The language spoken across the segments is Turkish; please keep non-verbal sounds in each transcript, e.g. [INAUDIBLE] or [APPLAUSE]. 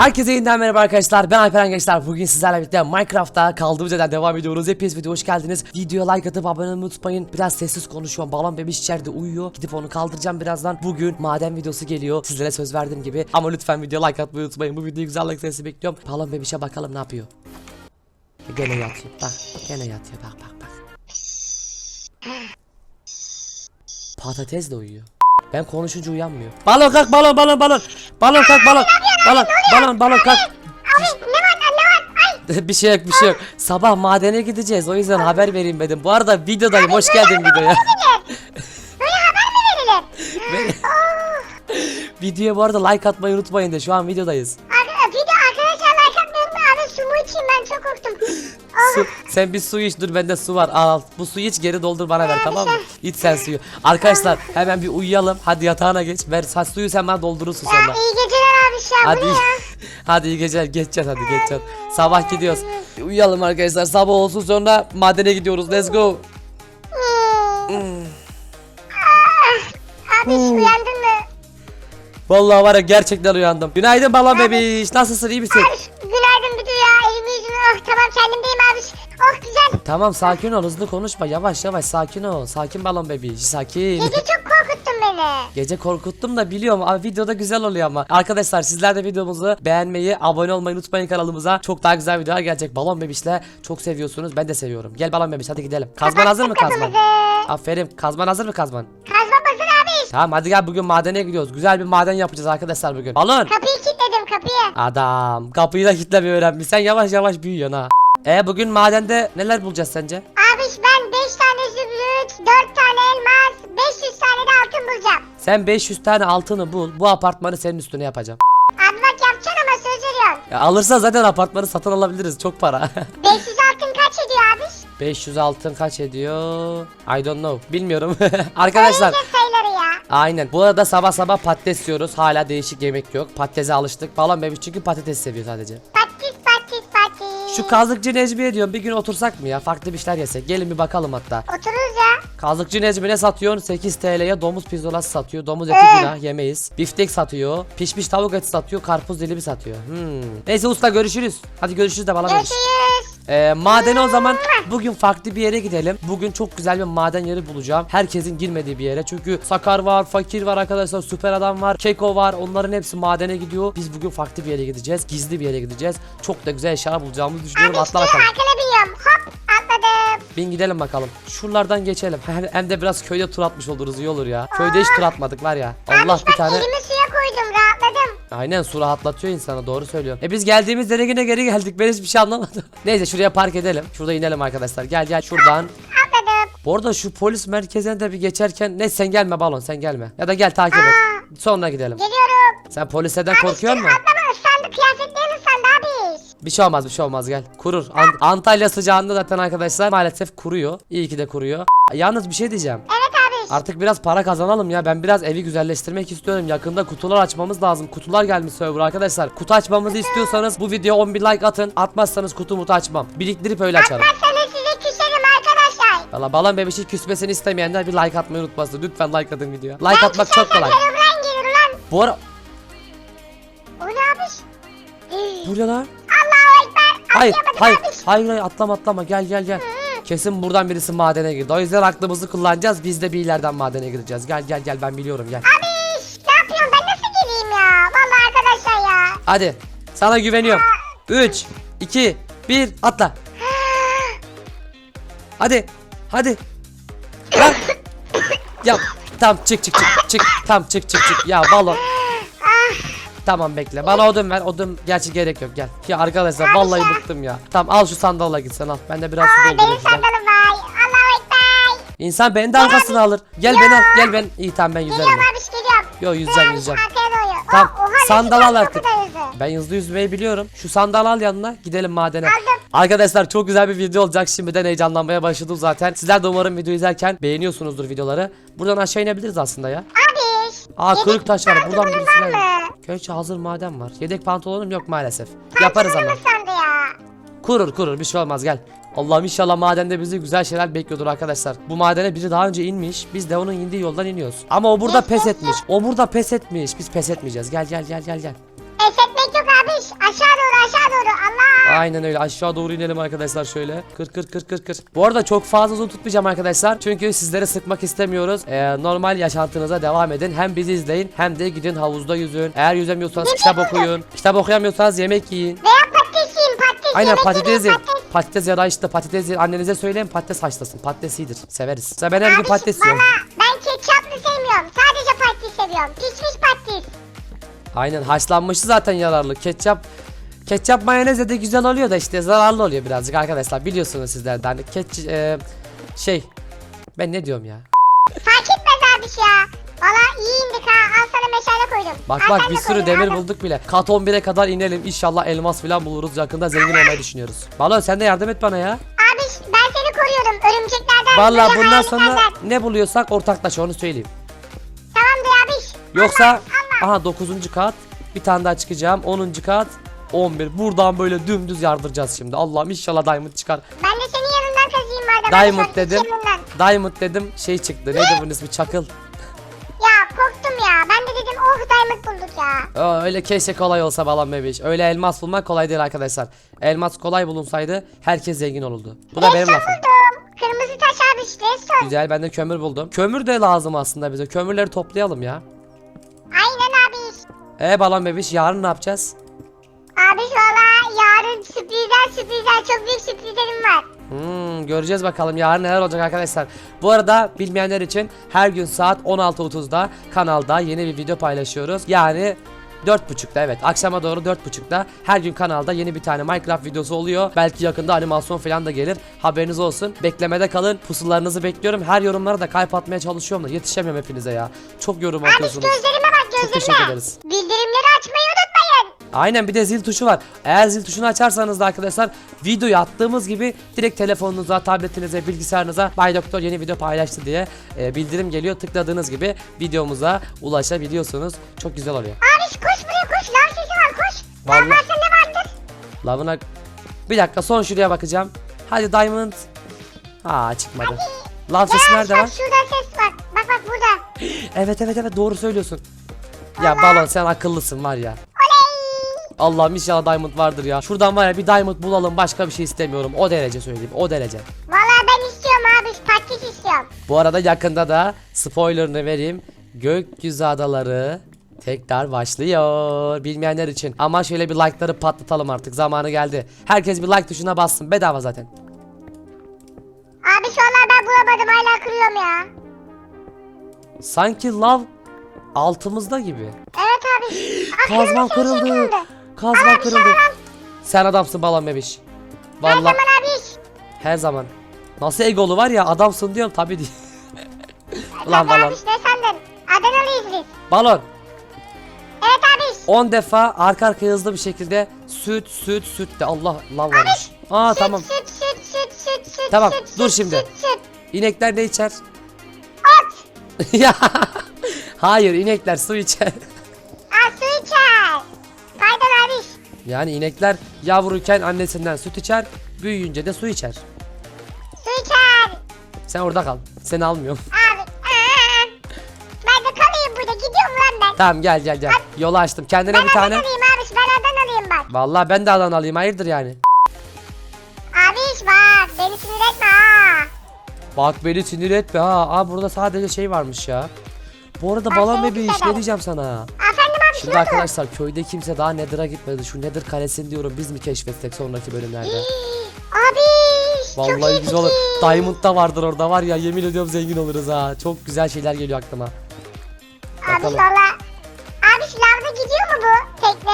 Herkese yeniden merhaba arkadaşlar. Ben Alperen Gençler. Bugün sizlerle birlikte Minecraft'ta kaldığımız yerden devam ediyoruz. Hepiniz video hoş geldiniz. Videoya like atıp abone olmayı unutmayın. Biraz sessiz konuşuyorum. Balon bebiş içeride uyuyor. Gidip onu kaldıracağım birazdan. Bugün maden videosu geliyor. Sizlere söz verdiğim gibi. Ama lütfen video like atmayı unutmayın. Bu videoyu güzel like sayısı bekliyorum. Balon bebişe bakalım ne yapıyor. Gene yatıyor. Bak gene yatıyor. Bak bak bak. Patates de uyuyor. Ben konuşunca uyanmıyor. Balon kalk balon balon balon. Balon kalk balon. Balon balon balon kalk. [LAUGHS] bir şey yok bir şey yok. Sabah madene gideceğiz o yüzden haber vereyim dedim. Bu arada videodayım hoş geldin videoya. Ve- [LAUGHS] Videoya bu arada like atmayı unutmayın da şu an videodayız. Abi video arkadaşlar like atmayı unutmayın. Abi su mu içeyim ben çok korktum. Su, sen bir su iç dur bende su var al al. Bu suyu iç geri doldur bana ver tamam mı? İç sen suyu. Arkadaşlar hemen bir uyuyalım. Hadi yatağına geç. Ver sen suyu sen bana doldurursun Ya sonra. iyi geceler an Hadi bu ne ya? [LAUGHS] hadi iyi geceler geçeceğiz hadi geçeceğiz. Sabah gidiyoruz. Uyuyalım arkadaşlar. Sabah olsun sonra madene gidiyoruz. Let's go. Hmm. Ah, Abi Hmm. uyandın mı? Vallahi var ya gerçekten uyandım. Günaydın balon bebiş. Nasılsın iyi misin? Abi günaydın müdür ya. Elimi yüzümü oh tamam kendimdeyim abi. Oh güzel. Tamam sakin ol hızlı konuşma yavaş yavaş sakin ol. Sakin balon bebiş sakin. Gece çok beni. Gece korkuttum da biliyorum abi videoda güzel oluyor ama. Arkadaşlar sizler de videomuzu beğenmeyi, abone olmayı unutmayın kanalımıza. Çok daha güzel videolar gelecek. Balon bebişle çok seviyorsunuz. Ben de seviyorum. Gel balon bebiş hadi gidelim. Kazman hazır mı kazman? Aferin. Kazman hazır mı kazman? Kazma basın abi. Tamam hadi gel bugün madene gidiyoruz. Güzel bir maden yapacağız arkadaşlar bugün. Balon. Kapıyı kilitledim kapıyı. Adam kapıyı da kilitlemeyi öğrenmiş. Sen yavaş yavaş büyüyorsun ha. E bugün madende neler bulacağız sence? Abi ben 5 tane zümrüt, 4 tane elmas, 500 tane de altın bulacağım. Sen 500 tane altını bul. Bu apartmanı senin üstüne yapacağım. Abi bak yapacaksın ama söz veriyorum. Ya alırsa zaten apartmanı satın alabiliriz. Çok para. [LAUGHS] 500 altın kaç ediyor abi? 500 altın kaç ediyor? I don't know. Bilmiyorum. [LAUGHS] Arkadaşlar Söyleyeceğiz sayıları ya. aynen. Bu arada sabah sabah patates yiyoruz. Hala değişik yemek yok. Patatese alıştık falan bebiş çünkü patates seviyor sadece. Şu kazıkçı Necmi'ye diyorum bir gün otursak mı ya? Farklı bir şeyler yesek. Gelin bir bakalım hatta. Otururuz ya. Kazıkçı Necmi ne satıyorsun? 8 TL'ye domuz pirzolası satıyor. Domuz eti Ee? günah yemeyiz. Biftek satıyor. Pişmiş tavuk eti satıyor. Karpuz dilimi satıyor. Hmm. Neyse usta görüşürüz. Hadi görüşürüz de bana. Görüşürüz. Ee, madene o zaman bugün farklı bir yere gidelim. Bugün çok güzel bir maden yeri bulacağım. Herkesin girmediği bir yere. Çünkü Sakar var, Fakir var arkadaşlar, Süper Adam var, Keko var. Onların hepsi madene gidiyor. Biz bugün farklı bir yere gideceğiz. Gizli bir yere gideceğiz. Çok da güzel eşyalar bulacağımızı düşünüyorum. Abi Atla bakalım. arkana biniyorum. Hop atladım. Bin gidelim bakalım. Şuralardan geçelim. Hem, de biraz köyde tur atmış oluruz iyi olur ya. Köyde hiç tur atmadık var ya. Allah bir bak tane. elimi suya koydum rahatladım. Aynen su rahatlatıyor insanı doğru söylüyorsun. E biz geldiğimiz yere yine geri geldik. Ben hiçbir şey anlamadım. [LAUGHS] Neyse şuraya park edelim. Şurada inelim arkadaşlar. Gel gel şuradan. Atladım. Bu arada şu polis merkezine de bir geçerken ne sen gelme balon sen gelme. Ya da gel takip et. Sonra gidelim. Geliyorum. Sen polislerden korkuyor musun? Atlama ıslandı kıyafetlerin ıslandı abi. Bir şey olmaz bir şey olmaz gel. Kurur. An- Antalya sıcağında zaten arkadaşlar maalesef kuruyor. İyi ki de kuruyor. Yalnız bir şey diyeceğim. Evet. Artık biraz para kazanalım ya. Ben biraz evi güzelleştirmek istiyorum. Yakında kutular açmamız lazım. Kutular gelmiş server arkadaşlar. Kutu açmamızı istiyorsanız bu videoya 10 bin like atın. Atmazsanız kutu mutu açmam. Biriktirip öyle açarım. Atmazsanız size küserim arkadaşlar. Valla balon bebişi küsmesini istemeyenler bir like atmayı unutmasın. Lütfen like atın videoya. Like atmak çok kolay. Herobrine gelir ulan. Bu ara... O ne abi? Bu ne lan? Hayır, hayır, hayır, hayır, atlama atlama gel gel gel. Kesin buradan birisi madene girdi. O yüzden aklımızı kullanacağız. Biz de bir ileriden madene gireceğiz. Gel gel gel ben biliyorum gel. Abi ne yapıyorsun ben nasıl geleyim ya? Vallahi arkadaşlar ya. Hadi sana güveniyorum. 3, 2, 1 atla. Hadi. Hadi. [GASPS] Lan. Ya tamam çık çık çık çık. Tamam çık çık çık. Ya balon. Tamam bekle. Bana odun ver. Odun gerçi gerek yok gel. Ya arkadaşlar vallahi bıktım ya. Tamam al şu sandalla git sen al. Ben de biraz su doldurayım. benim şuradan. sandalım var. Allahu Ekber. İnsan beni de arkasına alır. Gel beni al. Gel ben. İyi tamam ben yüzerim. Geliyorum abi geliyorum. Yo yüzeceğim Abi, yüzeceğim. Arkaya doğru. Tamam Oh, oha, sandal al artık. Ben hızlı yüzmeyi biliyorum. Şu sandal al yanına gidelim madene. Aldım. Arkadaşlar çok güzel bir video olacak. Şimdiden heyecanlanmaya başladım zaten. Sizler de umarım videoyu izlerken beğeniyorsunuzdur videoları. Buradan aşağı inebiliriz aslında ya. Abi. Aa kırık taş var. Buradan birisi var geldi. Köşe hazır maden var. Yedek pantolonum yok maalesef. Yaparız ama. Sandı ya. Kurur kurur bir şey olmaz gel. Allah'ım inşallah madende bizi güzel şeyler bekliyordur arkadaşlar. Bu madene biri daha önce inmiş. Biz de onun indiği yoldan iniyoruz. Ama o burada pes etmiş. O burada pes etmiş. Biz pes etmeyeceğiz. Gel gel gel gel gel. Pes etmek yok abi. Aşağı doğru aşağı doğru. Allah. Aynen öyle aşağı doğru inelim arkadaşlar şöyle. Kır kır kır kır kır. Bu arada çok fazla uzun tutmayacağım arkadaşlar. Çünkü sizleri sıkmak istemiyoruz. Ee, normal yaşantınıza devam edin. Hem bizi izleyin hem de gidin havuzda yüzün. Eğer yüzemiyorsanız kitap okuyun. Kitap okuyamıyorsanız yemek yiyin. Veya patates yiyin patates. Aynen yemek patates yiyin, patates. Patates ya da işte patates yiyin. Annenize söyleyin patates haşlasın. Patates iyidir. Severiz. Mesela ben her gün patates yiyorum. Valla ben ketçaplı sevmiyorum. Sadece patates seviyorum. Pişmiş patates. Aynen haşlanmışı zaten yararlı. Ketçap Ketçap mayonezle de güzel oluyor da işte zararlı oluyor birazcık arkadaşlar biliyorsunuz sizler de hani ketç e, şey ben ne diyorum ya Fark etmez abi ya. Valla iyi indik ha. Al sana meşale koydum. Bak Al bak bir sürü demir aldım. bulduk bile kat 11'e kadar inelim inşallah elmas falan buluruz yakında zengin olmayı düşünüyoruz Balon sen de yardım et bana ya Abi ben seni koruyordum örümceklerden. Böyle bundan sonra ne buluyorsak ortaklaşa onu söyleyeyim Tamamdır abi. Yoksa Allah. Aha 9. kat bir tane daha çıkacağım 10. kat 11 buradan böyle dümdüz yardıracağız şimdi Allah'ım inşallah diamond çıkar Ben de senin yanından kazıyım madem. Diamond dedim. Diamond dedim şey çıktı neydi bunun ismi çakıl Ya korktum ya. Ben de dedim oh diamond bulduk ya. Aa, öyle keşke kolay olsa balan bebiş. Öyle elmas bulmak kolay değil arkadaşlar. Elmas kolay bulunsaydı herkes zengin olurdu. Bu da benim lafım. buldum. Kırmızı taş abi işte. Güzel ben de kömür buldum. Kömür de lazım aslında bize. Kömürleri toplayalım ya. Aynen abi. E balan bebiş yarın ne yapacağız? Abi valla yarın sürprizler sürprizler çok büyük sürprizlerim var. Hmm, göreceğiz bakalım yarın neler olacak arkadaşlar. Bu arada bilmeyenler için her gün saat 16.30'da kanalda yeni bir video paylaşıyoruz. Yani 4.30'da evet akşama doğru 4.30'da her gün kanalda yeni bir tane Minecraft videosu oluyor. Belki yakında animasyon falan da gelir. Haberiniz olsun. Beklemede kalın. Pusularınızı bekliyorum. Her yorumlara da kalp atmaya çalışıyorum da yetişemiyorum hepinize ya. Çok yorum Abi atıyorsunuz. gözlerime Çok teşekkür ederiz. Bildirimleri açmayı unutmayın. Aynen bir de zil tuşu var. Eğer zil tuşunu açarsanız da arkadaşlar videoyu attığımız gibi direkt telefonunuza, tabletinize, bilgisayarınıza Bay Doktor yeni video paylaştı diye e, bildirim geliyor. Tıkladığınız gibi videomuza ulaşabiliyorsunuz. Çok güzel oluyor. Abi koş buraya koş. Lav sesi var koş. Vallahi- Lav varsa ne vardır? Lavına bir dakika son şuraya bakacağım. Hadi Diamond. Aa çıkmadı. Lav sesi nerede bak var? şurada ses var. Bak bak burada. [GASPS] Evet evet evet doğru söylüyorsun. Ya Balon sen akıllısın var ya. Allah'ım inşallah Diamond vardır ya. Şuradan var ya bir Diamond bulalım başka bir şey istemiyorum. O derece söyleyeyim o derece. Valla ben istiyorum abi. Patates istiyorum. Bu arada yakında da spoilerını vereyim. Gökyüzü adaları tekrar başlıyor. Bilmeyenler için. Ama şöyle bir like'ları patlatalım artık. Zamanı geldi. Herkes bir like tuşuna bassın. Bedava zaten. Abi şu anlar ben bulamadım hala kırıyorum ya. Sanki lav altımızda gibi. Evet abi. Ah, Kazman bir şey kırıldı. kırıldı. Kazman Abi, kırıldı. şalan. Sen adamsın balam bebiş. Her Vallahi zaman abi. her zaman. Nasıl egolu var ya adamsın diyorum tabii değil. Ulan Tabii balon. abi ne sandın? Adanalıyız biz. Balon. Evet abi. 10 defa arka arkaya hızlı bir şekilde süt süt süt de Allah lav varmış. Aa Süt, tamam. Süt süt süt süt süt. Tamam, süt, dur süt, şimdi. Süt süt. İnekler ne içer? Ot. [LAUGHS] ya hayır inekler su içer. [LAUGHS] Aa su içer. Faydalı abi. Yani inekler yavruyken annesinden süt içer, büyüyünce de su içer. Su içer. Sen orada kal. Seni almıyorum. [LAUGHS] Abi. Aa. Ben de kalayım burada. Gidiyorum lan ben. tamam gel gel gel. Yolu açtım. Kendine Ben bir tane. Adan alayım abi. Ben Adan alayım bak. Vallahi ben de alan alayım. Hayırdır yani? Abi bak. Beni sinir etme ha. Bak beni sinir etme ha. Aa burada sadece şey varmış ya. Bu arada balon seni bebiş ne diyeceğim sana? Efendim abi Şimdi arkadaşlar köyde kimse daha Nether'a gitmedi. Şu Nether kalesini diyorum biz mi keşfetsek sonraki bölümlerde? Abi. çok Vallahi iyi güzel olur. fikir. Diamond da vardır orada var ya yemin ediyorum zengin oluruz ha. Çok güzel şeyler geliyor aklıma. Abi Bakalım. valla. Abi şu lavda gidiyor mu bu tekne?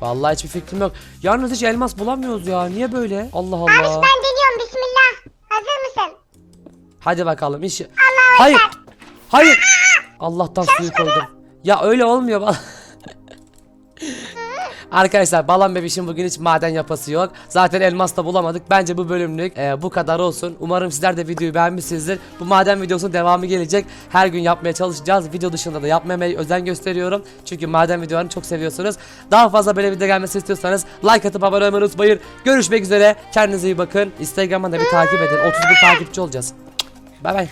Vallahi hiçbir fikrim yok. Yalnız hiç elmas bulamıyoruz ya. Niye böyle? Allah Abi Allah. ben deniyorum bismillah. Hazır mısın? Hadi bakalım iş. Hayır. Hayır. Allah'tan suyu koydum. Ya öyle olmuyor. [LAUGHS] Arkadaşlar Balan Bebiş'in bugün hiç maden yapası yok. Zaten elmas da bulamadık. Bence bu bölümlük e, bu kadar olsun. Umarım sizler de videoyu beğenmişsinizdir. Bu maden videosunun devamı gelecek. Her gün yapmaya çalışacağız. Video dışında da yapmamaya özen gösteriyorum. Çünkü maden videolarını çok seviyorsunuz. Daha fazla böyle video gelmesi istiyorsanız like atıp abone olmayı unutmayın. Görüşmek üzere. Kendinize iyi bakın. Instagram'dan da bir takip edin. 30 bin takipçi olacağız. Bay bay.